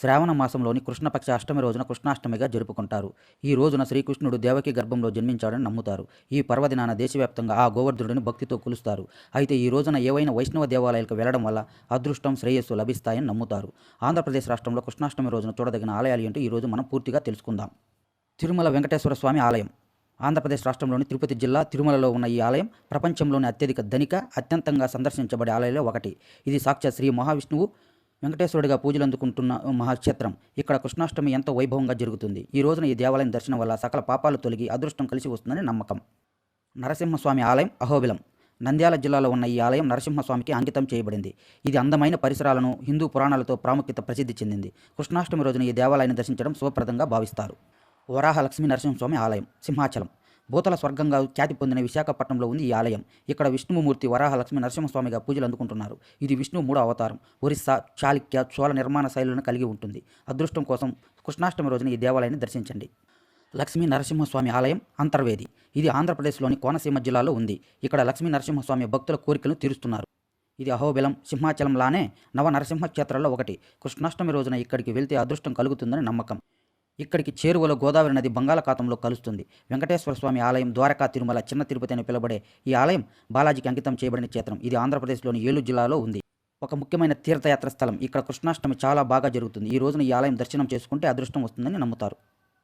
శ్రావణ మాసంలోని కృష్ణపక్ష అష్టమి రోజున కృష్ణాష్టమిగా జరుపుకుంటారు. ఈ రోజున శ్రీకృష్ణుడు దేవకి గర్భంలో జన్మించాడని నమ్ముతారు. ఈ పర్వదినాన దేశవ్యాప్తంగా ఆ గోవర్ధుడిని భక్తితో కొలుస్తారు. అయితే ఈ రోజున ఏవైనా వైష్ణవ దేవాలయాలకు వెళ్ళడం వల్ల అదృష్టం శ్రేయస్సు లభిస్తాయని నమ్ముతారు. ఆంధ్రప్రదేశ్ రాష్ట్రంలో కృష్ణాష్టమి రోజున చూడదగిన ఆలయాలు ఏంటో? ఈ రోజు మనం పూర్తిగా తెలుసుకుందాం. తిరుమల వెంకటేశ్వర స్వామి ఆలయం. ఆంధ్రప్రదేశ్ రాష్ట్రంలోని తిరుపతి జిల్లా తిరుమలలో ఉన్న ఈ ఆలయం ప్రపంచంలోని అత్యధిక ధనిక అత్యంతంగా సందర్శించబడే ఆలయాల్లో ఒకటి. ఇది సాక్షాత్ శ్రీ మహావిష్ణువు వెంకటేశ్వరుడిగా పూజలు అందుకుంటున్న మహాక్షేత్రం. ఇక్కడ కృష్ణాష్టమి ఎంతో వైభవంగా జరుగుతుంది. ఈ రోజున ఈ దేవాలయం దర్శనం వల్ల సకల పాపాలు తొలగి అదృష్టం కలిసి వస్తుందని నమ్మకం. నరసింహస్వామి ఆలయం అహోబిలం. నంద్యాల జిల్లాలో ఉన్న ఈ ఆలయం నరసింహస్వామికి అంకితం చేయబడింది. ఇది అందమైన పరిసరాలను హిందూ పురాణాలతో ప్రాముఖ్యత ప్రసిద్ధి చెందింది. కృష్ణాష్టమి రోజున ఈ దేవాలయాన్ని దర్శించడం శుభప్రదంగా భావిస్తారు. వరాహ లక్ష్మీ నరసింహస్వామి ఆలయం సింహాచలం. భూతల స్వర్గంగా ఖ్యాతి పొందిన విశాఖపట్నంలో ఉంది ఈ ఆలయం. ఇక్కడ విష్ణుమూర్తి వరాహ లక్ష్మీ నరసింహస్వామిగా పూజలు అందుకుంటున్నారు. ఇది విష్ణు మూడో అవతారం. ఒరిస్సా చాళుక్య చోళ నిర్మాణ శైలులను కలిగి ఉంటుంది. అదృష్టం కోసం కృష్ణాష్టమి రోజున ఈ దేవాలయాన్ని దర్శించండి. లక్ష్మీ నరసింహస్వామి ఆలయం అంతర్వేది. ఇది ఆంధ్రప్రదేశ్లోని కోనసీమ జిల్లాలో ఉంది. ఇక్కడ లక్ష్మీ నరసింహస్వామి భక్తుల కోరికలను తీరుస్తున్నారు. ఇది అహోబిలం సింహాచలంలానే నవ నరసింహ క్షేత్రాల్లో ఒకటి. కృష్ణాష్టమి రోజున ఇక్కడికి వెళ్తే అదృష్టం కలుగుతుందని నమ్మకం. ఇక్కడికి చేరువలో గోదావరి నది బంగాళాఖాతంలో కలుస్తుంది. వెంకటేశ్వర స్వామి ఆలయం ద్వారకా తిరుమల చిన్న తిరుపతి అని పిలబడే ఈ ఆలయం బాలాజీకి అంకితం చేయబడిన క్షేత్రం. ఇది ఆంధ్రప్రదేశ్లోని ఏలూరు జిల్లాలో ఉంది. ఒక ముఖ్యమైన తీర్థయాత్ర స్థలం. ఇక్కడ కృష్ణాష్టమి చాలా బాగా జరుగుతుంది. ఈ రోజున ఈ ఆలయం దర్శనం చేసుకుంటే అదృష్టం వస్తుందని నమ్ముతారు.